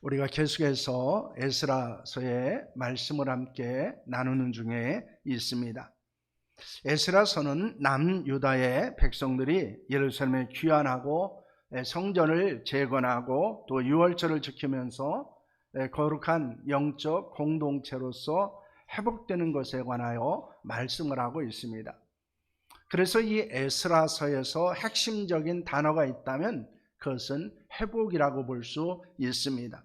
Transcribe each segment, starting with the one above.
우리가 계속해서 에스라서의 말씀을 함께 나누는 중에 있습니다. 에스라서는 남유다의 백성들이 예루살렘에 귀환하고 성전을 재건하고 또 유월절을 지키면서 거룩한 영적 공동체로서 회복되는 것에 관하여 말씀을 하고 있습니다. 그래서 이 에스라서에서 핵심적인 단어가 있다면 그것은 회복이라고 볼 수 있습니다.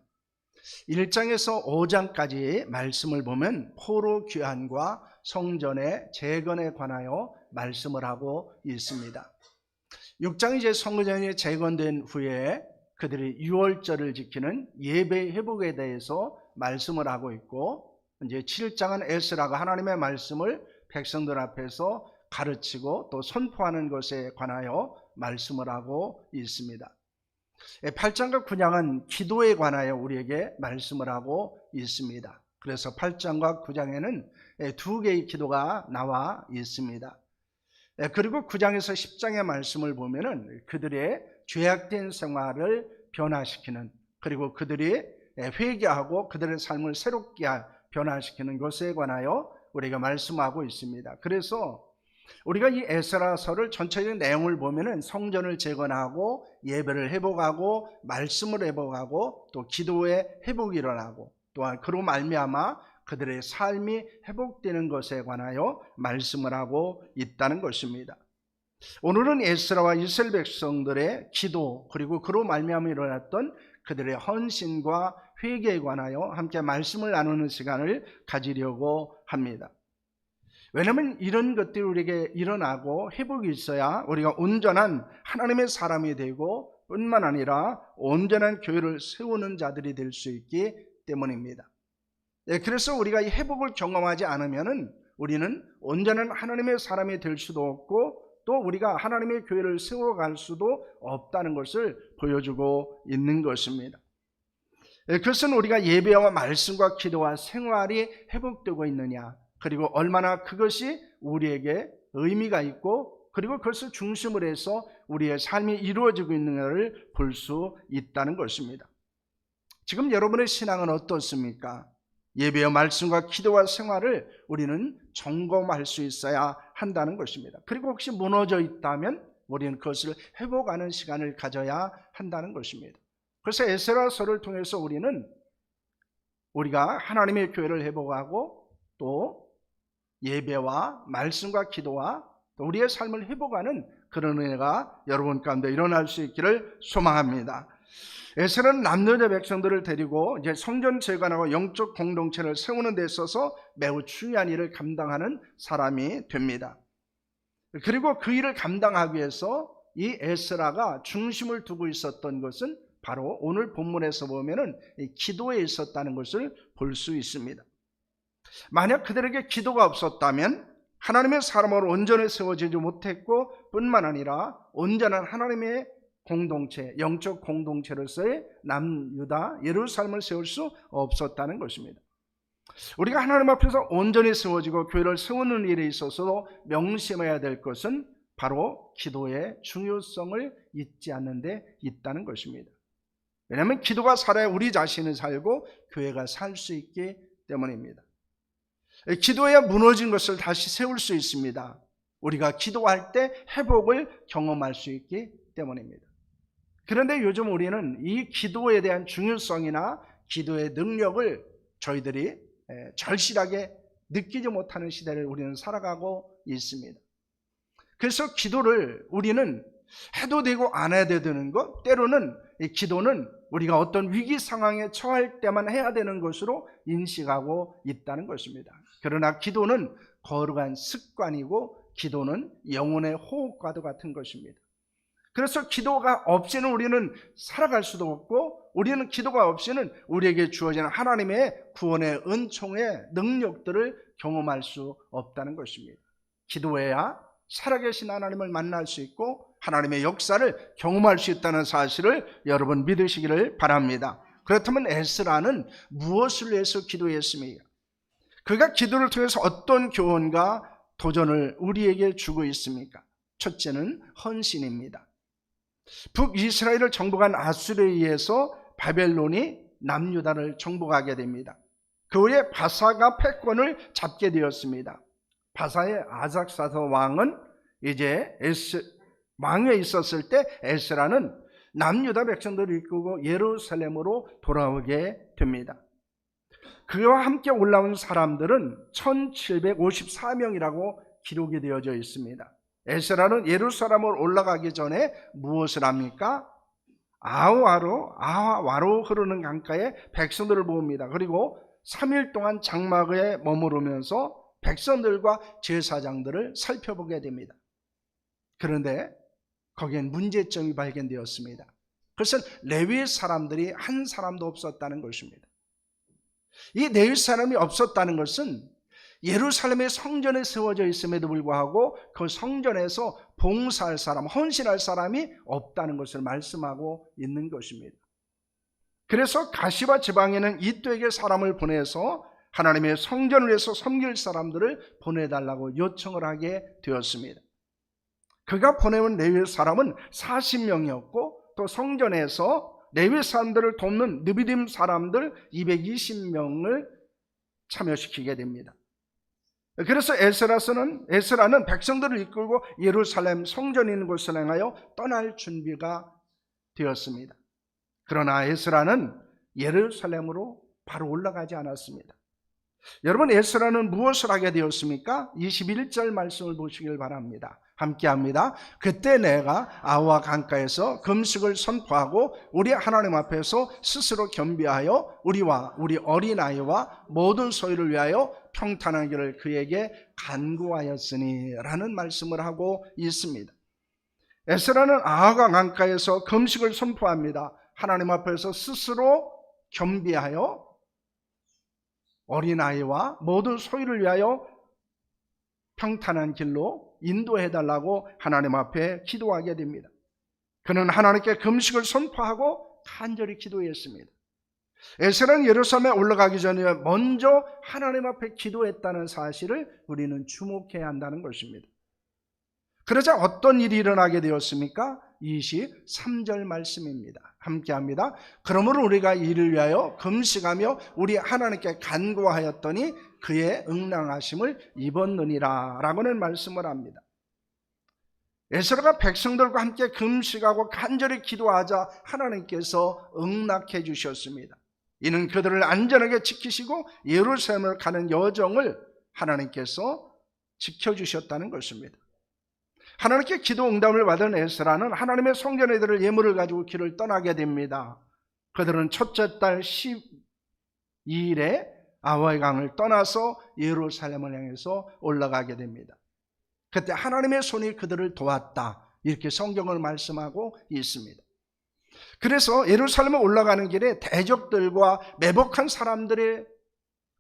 1장에서 5장까지 말씀을 보면 포로 귀환과 성전의 재건에 관하여 말씀을 하고 있습니다. 6장 이제 성전이 재건된 후에 그들이 유월절을 지키는 예배 회복에 대해서 말씀을 하고 있고 이제 7장은 에스라가 하나님의 말씀을 백성들 앞에서 가르치고 또 선포하는 것에 관하여 말씀을 하고 있습니다. 8장과 9장은 기도에 관하여 우리에게 말씀을 하고 있습니다. 그래서 8장과 9장에는 두 개의 기도가 나와 있습니다. 그리고 9장에서 10장의 말씀을 보면은 그들의 죄악된 생활을 변화시키는 그리고 그들이 회개하고 그들의 삶을 새롭게 변화시키는 것에 관하여 우리가 말씀하고 있습니다. 그래서 우리가 이 에스라서를 전체적인 내용을 보면은 성전을 재건하고 예배를 회복하고 말씀을 회복하고 또 기도의 회복이 일어나고 또한 그로 말미암아 그들의 삶이 회복되는 것에 관하여 말씀을 하고 있다는 것입니다. 오늘은 에스라와 이스라엘 백성들의 기도 그리고 그로 말미암아 일어났던 그들의 헌신과 회개에 관하여 함께 말씀을 나누는 시간을 가지려고 합니다. 왜냐하면 이런 것들이 우리에게 일어나고 회복이 있어야 우리가 온전한 하나님의 사람이 되고 뿐만 아니라 온전한 교회를 세우는 자들이 될 수 있기 때문입니다. 네, 그래서 우리가 이 회복을 경험하지 않으면 우리는 온전한 하나님의 사람이 될 수도 없고 또 우리가 하나님의 교회를 세워갈 수도 없다는 것을 보여주고 있는 것입니다. 네, 그것은 우리가 예배와 말씀과 기도와 생활이 회복되고 있느냐 그리고 얼마나 그것이 우리에게 의미가 있고 그리고 그것을 중심으로 해서 우리의 삶이 이루어지고 있는가를 볼 수 있다는 것입니다. 지금 여러분의 신앙은 어떻습니까? 예배와 말씀과 기도와 생활을 우리는 점검할 수 있어야 한다는 것입니다. 그리고 혹시 무너져 있다면 우리는 그것을 회복하는 시간을 가져야 한다는 것입니다. 그래서 에스라서를 통해서 우리는 우리가 하나님의 교회를 회복하고 또 예배와 말씀과 기도와 우리의 삶을 회복하는 그런 은혜가 여러분 가운데 일어날 수 있기를 소망합니다. 에스라는 남녀자 백성들을 데리고 이제 성전 재건하고 영적 공동체를 세우는 데 있어서 매우 중요한 일을 감당하는 사람이 됩니다. 그리고 그 일을 감당하기 위해서 이 에스라가 중심을 두고 있었던 것은 바로 오늘 본문에서 보면은 기도에 있었다는 것을 볼 수 있습니다. 만약 그들에게 기도가 없었다면 하나님의 사람으로 온전히 세워지지 못했고 뿐만 아니라 온전한 하나님의 공동체, 영적 공동체로서의 남유다 예루살렘을 세울 수 없었다는 것입니다. 우리가 하나님 앞에서 온전히 세워지고 교회를 세우는 일에 있어서도 명심해야 될 것은 바로 기도의 중요성을 잊지 않는 데 있다는 것입니다. 왜냐하면 기도가 살아야 우리 자신을 살고 교회가 살 수 있기 때문입니다. 기도해야 무너진 것을 다시 세울 수 있습니다. 우리가 기도할 때 회복을 경험할 수 있기 때문입니다. 그런데 요즘 우리는 이 기도에 대한 중요성이나 기도의 능력을 저희들이 절실하게 느끼지 못하는 시대를 우리는 살아가고 있습니다. 그래서 기도를 우리는 해도 되고 안 해도 되는 것, 때로는 기도는 우리가 어떤 위기 상황에 처할 때만 해야 되는 것으로 인식하고 있다는 것입니다. 그러나 기도는 거룩한 습관이고 기도는 영혼의 호흡과도 같은 것입니다. 그래서 기도가 없이는 우리는 살아갈 수도 없고 우리는 기도가 없이는 우리에게 주어지는 하나님의 구원의 은총의 능력들을 경험할 수 없다는 것입니다. 기도해야 살아계신 하나님을 만날 수 있고 하나님의 역사를 경험할 수 있다는 사실을 여러분 믿으시기를 바랍니다. 그렇다면 에스라는 무엇을 위해서 기도했습니까? 그가 기도를 통해서 어떤 교훈과 도전을 우리에게 주고 있습니까? 첫째는 헌신입니다. 북이스라엘을 정복한 아수르에 의해서 바벨론이 남유다를 정복하게 됩니다. 그 후에 바사가 패권을 잡게 되었습니다. 바사의 아작사서 왕은 이제 에스, 왕에 있었을 때 에스라는 남유다 백성들을 이끌고 예루살렘으로 돌아오게 됩니다. 그와 함께 올라온 사람들은 1754명이라고 기록이 되어져 있습니다. 에스라는 예루살렘으로 올라가기 전에 무엇을 합니까? 아와로 아와로 흐르는 강가에 백성들을 모읍니다. 그리고 3일 동안 장막에 머무르면서 백성들과 제사장들을 살펴보게 됩니다. 그런데 거기엔 문제점이 발견되었습니다. 그것은 레위 사람들이 한 사람도 없었다는 것입니다. 이 레위 사람이 없었다는 것은 예루살렘의 성전에 세워져 있음에도 불구하고 그 성전에서 봉사할 사람, 헌신할 사람이 없다는 것을 말씀하고 있는 것입니다. 그래서 가시바 지방에는 이또에게 사람을 보내서 하나님의 성전을 위해서 섬길 사람들을 보내달라고 요청을 하게 되었습니다. 그가 보내온 레위 사람은 40명이었고 또 성전에서 레위 사람들을 돕는 느비딤 사람들 220명을 참여시키게 됩니다. 그래서 에스라서는 에스라는 백성들을 이끌고 예루살렘 성전이 있는 곳을 향하여 떠날 준비가 되었습니다. 그러나 에스라는 예루살렘으로 바로 올라가지 않았습니다. 여러분 에스라는 무엇을 하게 되었습니까? 21절 말씀을 보시길 바랍니다. 함께 합니다. 그때 내가 아와 강가에서 금식을 선포하고 우리 하나님 앞에서 스스로 겸비하여 우리와 우리 어린아이와 모든 소유를 위하여 평탄하기를 그에게 간구하였으니 라는 말씀을 하고 있습니다. 에스라는 아하가 강가에서 금식을 선포합니다. 하나님 앞에서 스스로 겸비하여 어린아이와 모든 소유를 위하여 평탄한 길로 인도해 달라고 하나님 앞에 기도하게 됩니다. 그는 하나님께 금식을 선포하고 간절히 기도했습니다. 에스라는 예루살렘에 올라가기 전에 먼저 하나님 앞에 기도했다는 사실을 우리는 주목해야 한다는 것입니다. 그러자 어떤 일이 일어나게 되었습니까? 23절 말씀입니다. 함께 합니다. 그러므로 우리가 이를 위하여 금식하며 우리 하나님께 간구하였더니 그의 응랑하심을 입었느니라 라고는 말씀을 합니다. 에스라가 백성들과 함께 금식하고 간절히 기도하자 하나님께서 응낙해 주셨습니다. 이는 그들을 안전하게 지키시고 예루살렘을 가는 여정을 하나님께서 지켜주셨다는 것입니다. 하나님께 기도 응답을 받은 에스라는 하나님의 성전에 들을 예물을 가지고 길을 떠나게 됩니다. 그들은 첫째 달 12일에 아와의 강을 떠나서 예루살렘을 향해서 올라가게 됩니다. 그때 하나님의 손이 그들을 도왔다. 이렇게 성경을 말씀하고 있습니다. 그래서 예루살렘에 올라가는 길에 대적들과 매복한 사람들의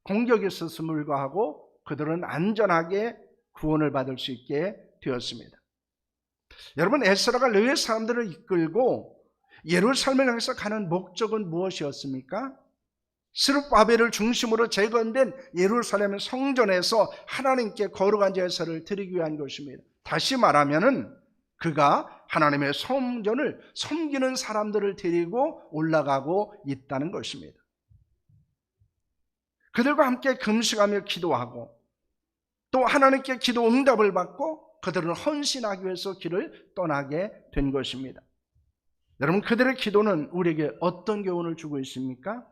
공격이 있었음을 불구하고 그들은 안전하게 구원을 받을 수 있게 되었습니다. 여러분 에스라가 레위 사람들을 이끌고 예루살렘을 향해서 가는 목적은 무엇이었습니까? 스룹바벨을 중심으로 재건된 예루살렘 성전에서 하나님께 거룩한 제사를 드리기 위한 것입니다. 다시 말하면은 그가 하나님의 성전을 섬기는 사람들을 데리고 올라가고 있다는 것입니다. 그들과 함께 금식하며 기도하고 또 하나님께 기도 응답을 받고 그들은 헌신하기 위해서 길을 떠나게 된 것입니다. 여러분 그들의 기도는 우리에게 어떤 교훈을 주고 있습니까?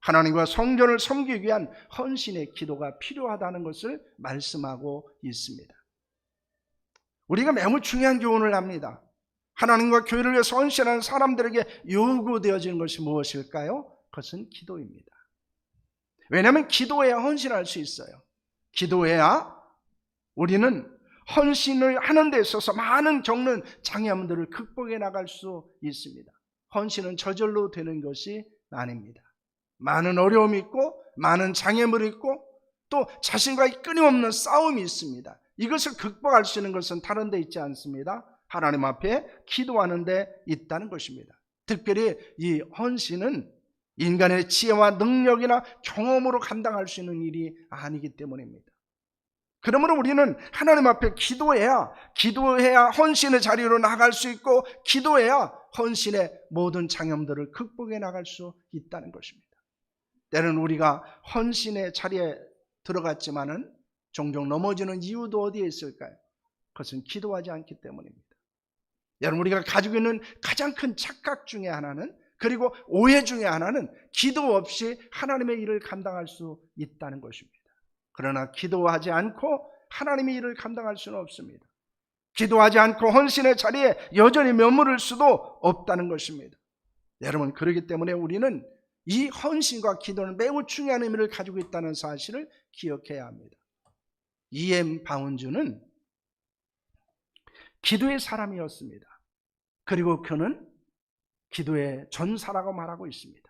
하나님과 성전을 섬기기 위한 헌신의 기도가 필요하다는 것을 말씀하고 있습니다. 우리가 매우 중요한 교훈을 합니다. 하나님과 교회를 위해서 헌신하는 사람들에게 요구되어지는 것이 무엇일까요? 그것은 기도입니다. 왜냐하면 기도해야 헌신할 수 있어요. 기도해야 우리는 헌신을 하는 데 있어서 많은 겪는 장애물들을 극복해 나갈 수 있습니다. 헌신은 저절로 되는 것이 아닙니다. 많은 어려움이 있고 많은 장애물이 있고 또 자신과의 끊임없는 싸움이 있습니다. 이것을 극복할 수 있는 것은 다른 데 있지 않습니다. 하나님 앞에 기도하는 데 있다는 것입니다. 특별히 이 헌신은 인간의 지혜와 능력이나 경험으로 감당할 수 있는 일이 아니기 때문입니다. 그러므로 우리는 하나님 앞에 기도해야, 기도해야 헌신의 자리로 나갈 수 있고, 기도해야 헌신의 모든 장염들을 극복해 나갈 수 있다는 것입니다. 때는 우리가 헌신의 자리에 들어갔지만은 종종 넘어지는 이유도 어디에 있을까요? 그것은 기도하지 않기 때문입니다. 여러분 우리가 가지고 있는 가장 큰 착각 중에 하나는 그리고 오해 중에 하나는 기도 없이 하나님의 일을 감당할 수 있다는 것입니다. 그러나 기도하지 않고 하나님의 일을 감당할 수는 없습니다. 기도하지 않고 헌신의 자리에 여전히 머무를 수도 없다는 것입니다. 여러분 그렇기 때문에 우리는 이 헌신과 기도는 매우 중요한 의미를 가지고 있다는 사실을 기억해야 합니다. E.M. 바운즈는 기도의 사람이었습니다. 그리고 그는 기도의 전사라고 말하고 있습니다.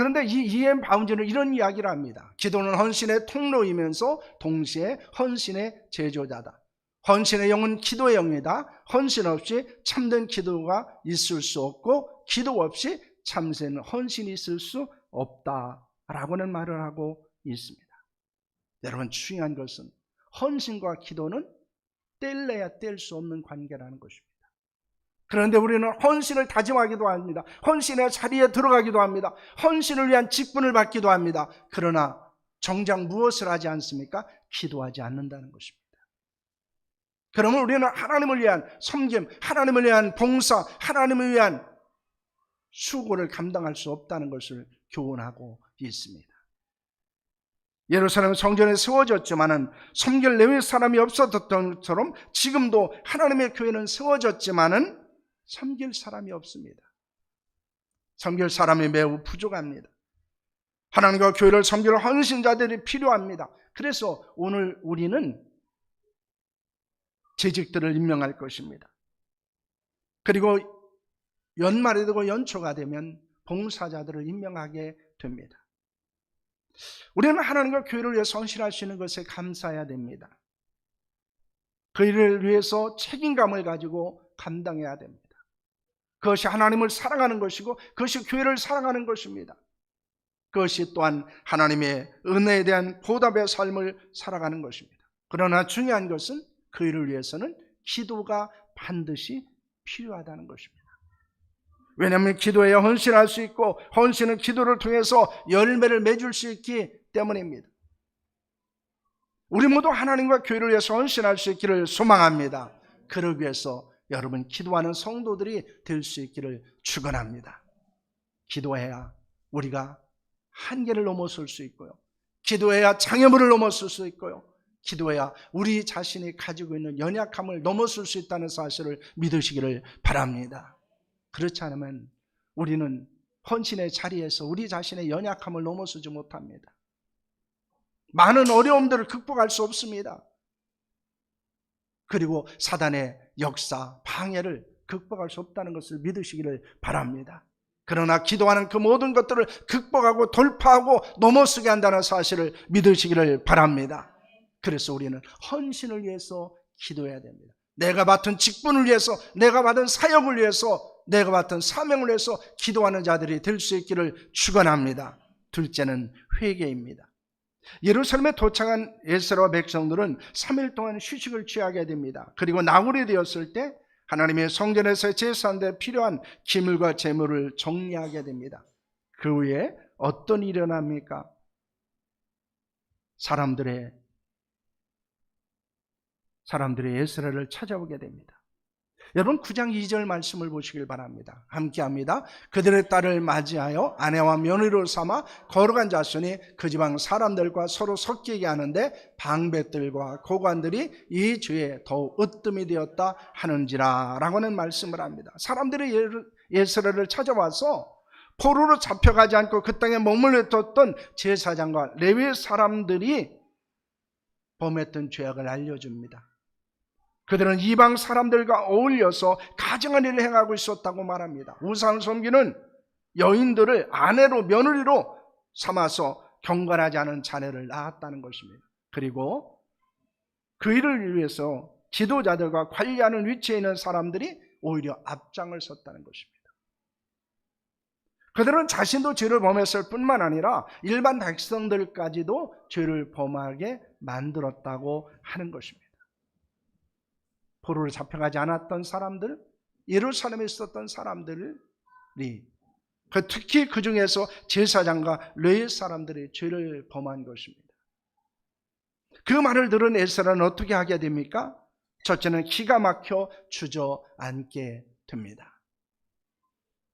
그런데 이 E.M. 바운즈는 이런 이야기를 합니다. 기도는 헌신의 통로이면서 동시에 헌신의 제조자다. 헌신의 영은 기도의 영이다. 헌신 없이 참된 기도가 있을 수 없고 기도 없이 참된 헌신이 있을 수 없다라고는 말을 하고 있습니다. 여러분 중요한 것은 헌신과 기도는 뗄래야 뗄 수 없는 관계라는 것입니다. 그런데 우리는 헌신을 다짐하기도 합니다. 헌신의 자리에 들어가기도 합니다. 헌신을 위한 직분을 받기도 합니다. 그러나 정작 무엇을 하지 않습니까? 기도하지 않는다는 것입니다. 그러면 우리는 하나님을 위한 섬김, 하나님을 위한 봉사, 하나님을 위한 수고를 감당할 수 없다는 것을 교훈하고 있습니다. 예루살렘 성전에 세워졌지만은 섬길 레위 사람이 없었던 것처럼 지금도 하나님의 교회는 세워졌지만은 섬길 사람이 없습니다. 섬길 사람이 매우 부족합니다. 하나님과 교회를 섬길 헌신자들이 필요합니다. 그래서 오늘 우리는 재직들을 임명할 것입니다. 그리고 연말이 되고 연초가 되면 봉사자들을 임명하게 됩니다. 우리는 하나님과 교회를 위해 있는 것에 감사해야 됩니다. 그 일을 위해서 책임감을 가지고 감당해야 됩니다. 그것이 하나님을 사랑하는 것이고 그것이 교회를 사랑하는 것입니다. 그것이 또한 하나님의 은혜에 대한 보답의 삶을 살아가는 것입니다. 그러나 중요한 것은 그 일을 위해서는 기도가 반드시 필요하다는 것입니다. 왜냐하면 기도에 헌신할 수 있고 헌신은 기도를 통해서 열매를 맺을 수 있기 때문입니다. 우리 모두 하나님과 교회를 위해서 헌신할 수 있기를 소망합니다. 그러기 위해서 여러분 기도하는 성도들이 될 수 있기를 축원합니다. 기도해야 우리가 한계를 넘어설 수 있고요. 기도해야 장애물을 넘어설 수 있고요. 기도해야 우리 자신이 가지고 있는 연약함을 넘어설 수 있다는 사실을 믿으시기를 바랍니다. 그렇지 않으면 우리는 헌신의 자리에서 우리 자신의 연약함을 넘어서지 못합니다. 많은 어려움들을 극복할 수 없습니다. 그리고 사단의 역사, 방해를 극복할 수 없다는 것을 믿으시기를 바랍니다. 그러나 기도하는 그 모든 것들을 극복하고 돌파하고 넘어서게 한다는 사실을 믿으시기를 바랍니다. 그래서 우리는 헌신을 위해서 기도해야 됩니다. 내가 맡은 직분을 위해서, 내가 받은 사역을 위해서, 내가 맡은 사명을 위해서 기도하는 자들이 될 수 있기를 축원합니다. 둘째는 회개입니다. 예루살렘에 도착한 에스라와 백성들은 3일 동안 휴식을 취하게 됩니다. 그리고 나홀이 되었을 때 하나님의 성전에서 제사한데 필요한 기물과 재물을 정리하게 됩니다. 그 후에 어떤 일이 일어납니까? 사람들의 사람들이 에스라를 찾아오게 됩니다. 여러분 9장 2절 말씀을 보시길 바랍니다. 함께 합니다. 그들의 딸을 맞이하여 아내와 며느리로 삼아 거룩한 자손이 그 지방 사람들과 서로 섞이게 하는데 방백들과 고관들이 이 죄에 더욱 으뜸이 되었다 하는지라 라고는 말씀을 합니다. 사람들이 예스라를 찾아와서 포로로 잡혀가지 않고 그 땅에 머물러 뒀던 제사장과 레위 사람들이 범했던 죄악을 알려줍니다. 그들은 이방 사람들과 어울려서 가정한 일을 행하고 있었다고 말합니다. 우상 섬기는 여인들을 아내로 며느리로 삼아서 경건하지 않은 자녀를 낳았다는 것입니다. 그리고 그 일을 위해서 지도자들과 관리하는 위치에 있는 사람들이 오히려 앞장을 섰다는 것입니다. 그들은 자신도 죄를 범했을 뿐만 아니라 일반 백성들까지도 죄를 범하게 만들었다고 하는 것입니다. 포로로 잡혀가지 않았던 사람들, 예루살렘에 있었던 사람들이 그 특히 그 중에서 제사장과 레위 사람들이 죄를 범한 것입니다. 그 말을 들은 에스라는 어떻게 하게 됩니까? 첫째는 기가 막혀 주저앉게 됩니다.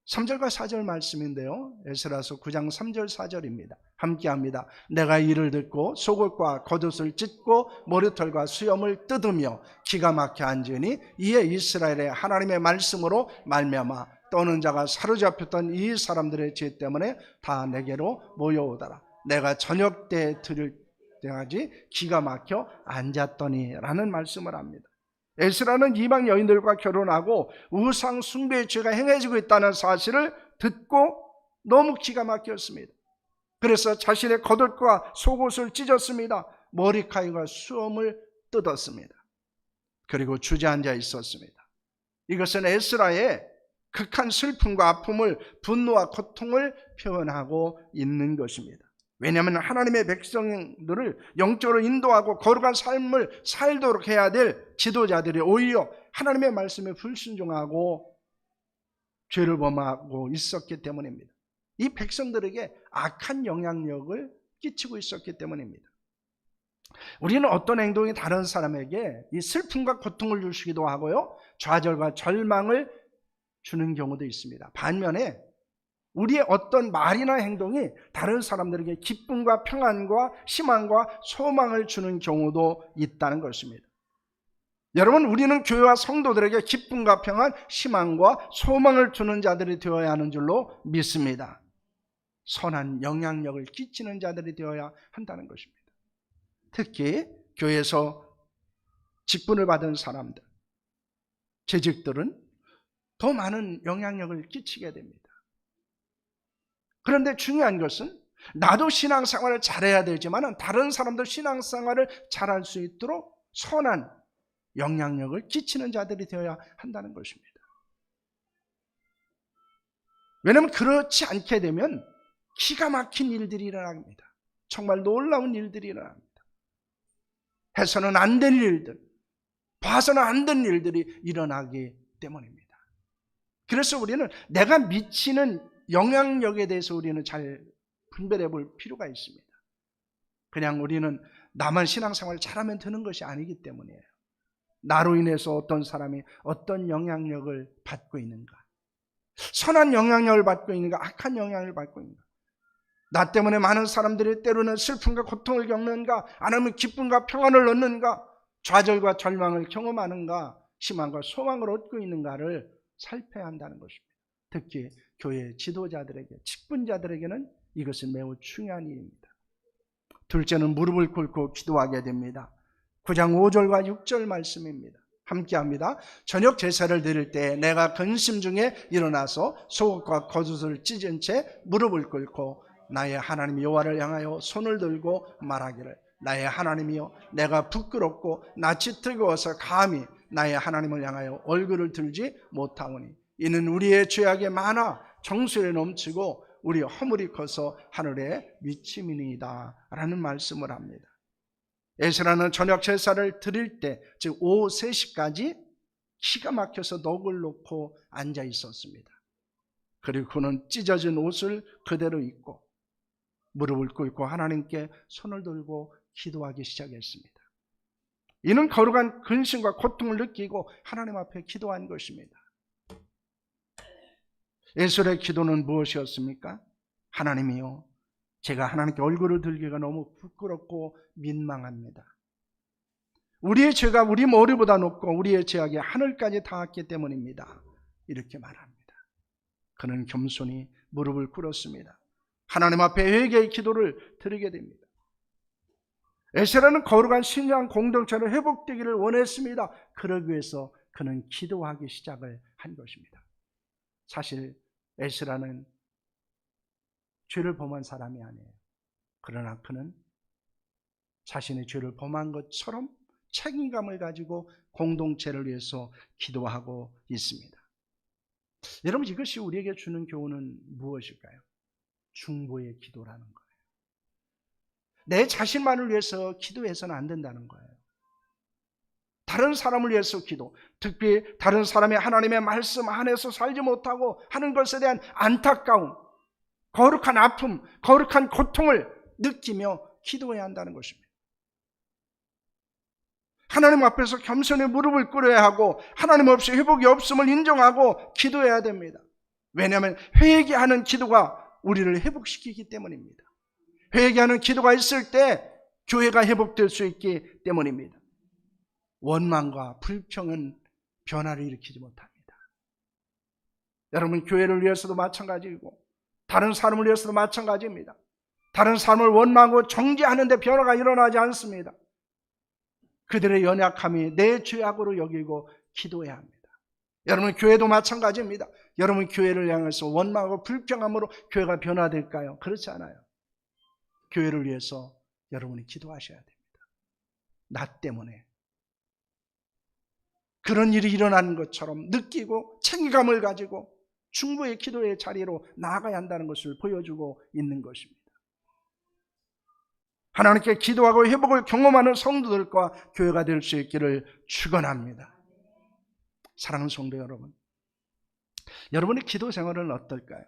3절과 4절 말씀인데요. 에스라서 9장 3절 4절입니다. 함께 합니다. 내가 이를 듣고 속옷과 겉옷을 찢고 머리털과 수염을 뜯으며 기가 막혀 앉으니 이에 이스라엘의 하나님의 말씀으로 말미암아 떠는 자가 사로잡혔던 이 사람들의 죄 때문에 다 내게로 모여오더라. 내가 저녁 때 들을 때까지 기가 막혀 앉았더니라는 말씀을 합니다. 에스라는 이방 여인들과 결혼하고 우상 숭배의 죄가 행해지고 있다는 사실을 듣고 너무 기가 막혔습니다. 그래서 자신의 겉옷과 속옷을 찢었습니다. 머리카락과 수염을 뜯었습니다. 그리고 주저앉아 있었습니다. 이것은 에스라의 극한 슬픔과 아픔을 분노와 고통을 표현하고 있는 것입니다. 왜냐하면 하나님의 백성들을 영적으로 인도하고 거룩한 삶을 살도록 해야 될 지도자들이 오히려 하나님의 말씀에 불순종하고 죄를 범하고 있었기 때문입니다. 이 백성들에게 악한 영향력을 끼치고 있었기 때문입니다. 우리는 어떤 행동이 다른 사람에게 이 슬픔과 고통을 주시기도 하고요. 좌절과 절망을 주는 경우도 있습니다. 반면에 우리의 어떤 말이나 행동이 다른 사람들에게 기쁨과 평안과 희망과 소망을 주는 경우도 있다는 것입니다. 여러분, 우리는 교회와 성도들에게 기쁨과 평안, 희망과 소망을 주는 자들이 되어야 하는 줄로 믿습니다. 선한 영향력을 끼치는 자들이 되어야 한다는 것입니다. 특히 교회에서 직분을 받은 사람들, 재직들은 더 많은 영향력을 끼치게 됩니다. 그런데 중요한 것은 나도 신앙생활을 잘해야 되지만 다른 사람도 신앙생활을 잘할 수 있도록 선한 영향력을 끼치는 자들이 되어야 한다는 것입니다. 왜냐하면 그렇지 않게 되면 기가 막힌 일들이 일어납니다. 정말 놀라운 일들이 일어납니다. 해서는 안 될 일들, 봐서는 안 된 일들이 일어나기 때문입니다. 그래서 우리는 내가 미치는 영향력에 대해서 우리는 잘 분별해 볼 필요가 있습니다. 그냥 우리는 나만 신앙생활 잘하면 되는 것이 아니기 때문이에요. 나로 인해서 어떤 사람이 어떤 영향력을 받고 있는가? 선한 영향력을 받고 있는가? 악한 영향을 받고 있는가? 나 때문에 많은 사람들이 때로는 슬픔과 고통을 겪는가? 아니면 기쁨과 평안을 얻는가? 좌절과 절망을 경험하는가? 희망과 소망을 얻고 있는가를 살펴야 한다는 것입니다. 특히 교회 지도자들에게, 직분자들에게는 이것은 매우 중요한 일입니다. 둘째는 무릎을 꿇고 기도하게 됩니다. 9장 5절과 6절 말씀입니다. 함께 합니다. 저녁 제사를 드릴 때 내가 근심 중에 일어나서 속옷과 겉옷을 찢은 채 무릎을 꿇고 나의 하나님 여호와를 향하여 손을 들고 말하기를 나의 하나님이여 내가 부끄럽고 낯이 뜨거워서 감히 나의 하나님을 향하여 얼굴을 들지 못하오니 이는 우리의 죄악이 많아 정수에 넘치고 우리 허물이 커서 하늘에 미침이니이다 라는 말씀을 합니다. 에스라는 저녁 제사를 드릴 때, 즉 오후 3시까지 기가 막혀서 넋을 놓고 앉아 있었습니다. 그리고 그는 찢어진 옷을 그대로 입고 무릎을 꿇고 하나님께 손을 들고 기도하기 시작했습니다. 이는 거룩한 근심과 고통을 느끼고 하나님 앞에 기도한 것입니다. 에스라의 기도는 무엇이었습니까? 하나님이요. 제가 하나님께 얼굴을 들기가 너무 부끄럽고 민망합니다. 우리의 죄가 우리 머리보다 높고 우리의 죄악이 하늘까지 닿았기 때문입니다. 이렇게 말합니다. 그는 겸손히 무릎을 꿇었습니다. 하나님 앞에 회개의 기도를 드리게 됩니다. 에세라는 거룩한 신앙 공동체로 회복되기를 원했습니다. 그러기 위해서 그는 기도하기 시작을 한 것입니다. 사실 에스라는 죄를 범한 사람이 아니에요. 그러나 그는 자신의 죄를 범한 것처럼 책임감을 가지고 공동체를 위해서 기도하고 있습니다. 여러분 이것이 우리에게 주는 교훈은 무엇일까요? 중보의 기도라는 거예요. 내 자신만을 위해서 기도해서는 안 된다는 거예요. 다른 사람을 위해서 기도, 특히 다른 사람이 하나님의 말씀 안에서 살지 못하고 하는 것에 대한 안타까움, 거룩한 아픔, 거룩한 고통을 느끼며 기도해야 한다는 것입니다. 하나님 앞에서 겸손히 무릎을 꿇어야 하고 하나님 없이 회복이 없음을 인정하고 기도해야 됩니다. 왜냐하면 회개하는 기도가 우리를 회복시키기 때문입니다. 회개하는 기도가 있을 때 교회가 회복될 수 있기 때문입니다. 원망과 불평은 변화를 일으키지 못합니다. 여러분 교회를 위해서도 마찬가지이고 다른 사람을 위해서도 마찬가지입니다. 다른 사람을 원망하고 정죄하는데 변화가 일어나지 않습니다. 그들의 연약함이 내 죄악으로 여기고 기도해야 합니다. 여러분 교회도 마찬가지입니다. 여러분 교회를 향해서 원망하고 불평함으로 교회가 변화될까요? 그렇지 않아요. 교회를 위해서 여러분이 기도하셔야 됩니다. 나 때문에 그런 일이 일어나는 것처럼 느끼고 책임감을 가지고 충분히 기도의 자리로 나아가야 한다는 것을 보여주고 있는 것입니다. 하나님께 기도하고 회복을 경험하는 성도들과 교회가 될 수 있기를 축원합니다. 사랑하는 성도 여러분, 여러분의 기도 생활은 어떨까요?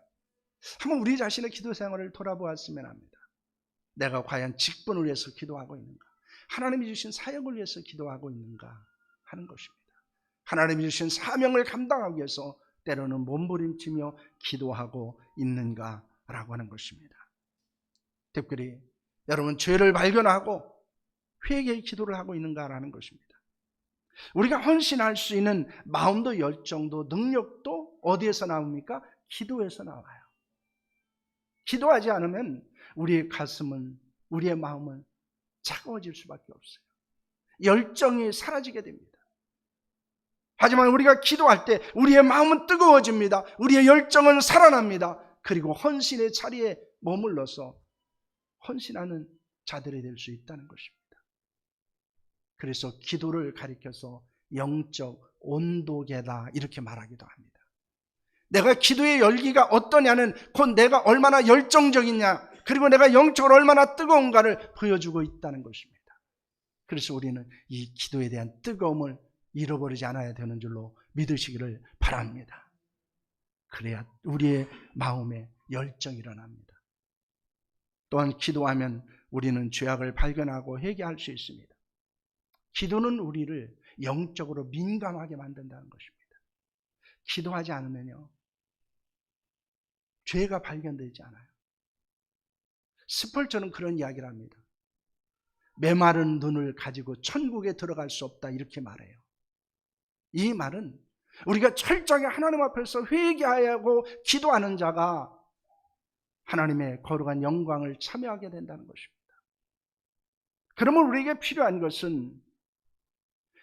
한번 우리 자신의 기도 생활을 돌아보았으면 합니다. 내가 과연 직분을 위해서 기도하고 있는가? 하나님이 주신 사역을 위해서 기도하고 있는가? 하는 것입니다. 하나님이 주신 사명을 감당하기 위해서 때로는 몸부림치며 기도하고 있는가라고 하는 것입니다. 특별히 여러분 죄를 발견하고 회개의 기도를 하고 있는가라는 것입니다. 우리가 헌신할 수 있는 마음도 열정도 능력도 어디에서 나옵니까? 기도에서 나와요. 기도하지 않으면 우리의 가슴은 우리의 마음은 차가워질 수밖에 없어요. 열정이 사라지게 됩니다. 하지만 우리가 기도할 때 우리의 마음은 뜨거워집니다. 우리의 열정은 살아납니다. 그리고 헌신의 자리에 머물러서 헌신하는 자들이 될 수 있다는 것입니다. 그래서 기도를 가리켜서 영적 온도계다 이렇게 말하기도 합니다. 내가 기도의 열기가 어떠냐는 곧 내가 얼마나 열정적이냐 그리고 내가 영적으로 얼마나 뜨거운가를 보여주고 있다는 것입니다. 그래서 우리는 이 기도에 대한 뜨거움을 잃어버리지 않아야 되는 줄로 믿으시기를 바랍니다. 그래야 우리의 마음에 열정이 일어납니다. 또한 기도하면 우리는 죄악을 발견하고 회개할 수 있습니다. 기도는 우리를 영적으로 민감하게 만든다는 것입니다. 기도하지 않으면요. 죄가 발견되지 않아요. 스펄전은 그런 이야기를 합니다. 메마른 눈을 가지고 천국에 들어갈 수 없다 이렇게 말해요. 이 말은 우리가 철저하게 하나님 앞에서 회개하고 기도하는 자가 하나님의 거룩한 영광을 참여하게 된다는 것입니다. 그러면 우리에게 필요한 것은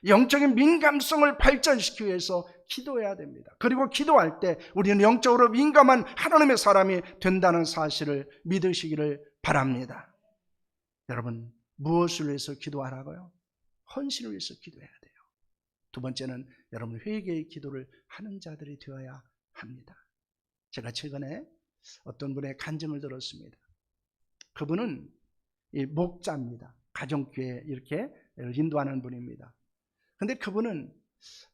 영적인 민감성을 발전시키기 위해서 기도해야 됩니다. 그리고 기도할 때 우리는 영적으로 민감한 하나님의 사람이 된다는 사실을 믿으시기를 바랍니다. 여러분, 무엇을 위해서 기도하라고요? 헌신을 위해서 기도해야 돼요. 두 번째는 여러분 회개의 기도를 하는 자들이 되어야 합니다. 제가 최근에 어떤 분의 간증을 들었습니다. 그분은 목자입니다. 가정교회 이렇게 인도하는 분입니다. 근데 그분은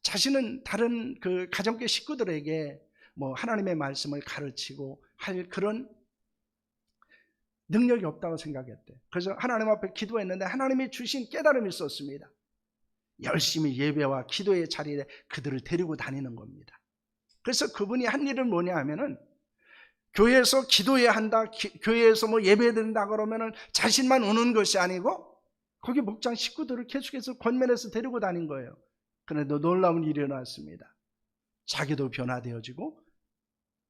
자신은 다른 그 가정교회 식구들에게 뭐 하나님의 말씀을 가르치고 할 그런 능력이 없다고 생각했대. 그래서 하나님 앞에 기도했는데 하나님이 주신 깨달음이 있었습니다. 열심히 예배와 기도의 자리에 그들을 데리고 다니는 겁니다. 그래서 그분이 한 일은 뭐냐 하면은 교회에서 기도해야 한다, 기, 교회에서 뭐 예배 드린다 그러면은 자신만 오는 것이 아니고 거기 목장 식구들을 계속해서 권면해서 데리고 다닌 거예요. 그런데 놀라운 일이 일어났습니다. 자기도 변화되어지고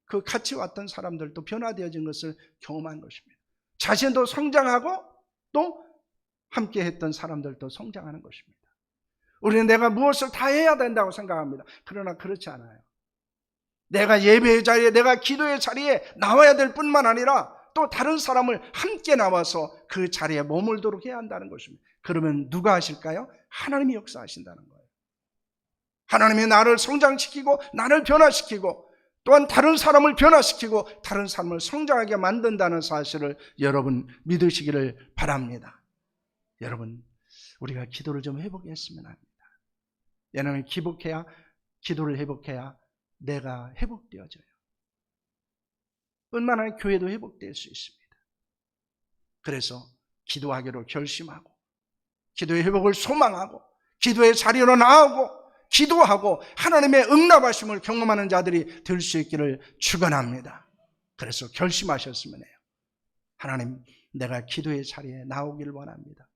그 같이 왔던 사람들도 변화되어진 것을 경험한 것입니다. 자신도 성장하고 또 함께 했던 사람들도 성장하는 것입니다. 우리는 내가 무엇을 다 해야 된다고 생각합니다. 그러나 그렇지 않아요. 내가 예배의 자리에, 내가 기도의 자리에 나와야 될 뿐만 아니라 또 다른 사람을 함께 나와서 그 자리에 머물도록 해야 한다는 것입니다. 그러면 누가 하실까요? 하나님이 역사하신다는 거예요. 하나님이 나를 성장시키고 나를 변화시키고 또한 다른 사람을 변화시키고 다른 사람을 성장하게 만든다는 사실을 여러분 믿으시기를 바랍니다. 여러분, 우리가 기도를 좀 합니다. 왜냐하면 기복해야, 기도를 회복해야 내가 회복되어져요. 뿐만 아니라 교회도 회복될 수 있습니다. 그래서 기도하기로 결심하고 기도의 회복을 소망하고 기도의 자리로 나아오고 기도하고 하나님의 응답하심을 경험하는 자들이 될 수 있기를 축원합니다. 그래서 결심하셨으면 해요. 하나님, 내가 기도의 자리에 나오기를 원합니다.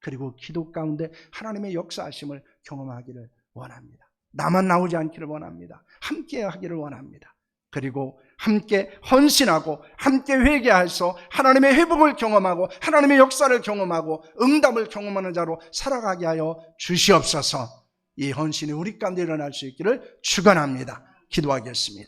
그리고 기도 가운데 하나님의 역사하심을 경험하기를 원합니다. 나만 나오지 않기를 원합니다. 함께 하기를 원합니다. 그리고 함께 헌신하고 함께 회개해서 하나님의 회복을 경험하고 하나님의 역사를 경험하고 응답을 경험하는 자로 살아가게 하여 주시옵소서. 이 헌신이 우리 가운데 일어날 수 있기를 축원합니다. 기도하겠습니다.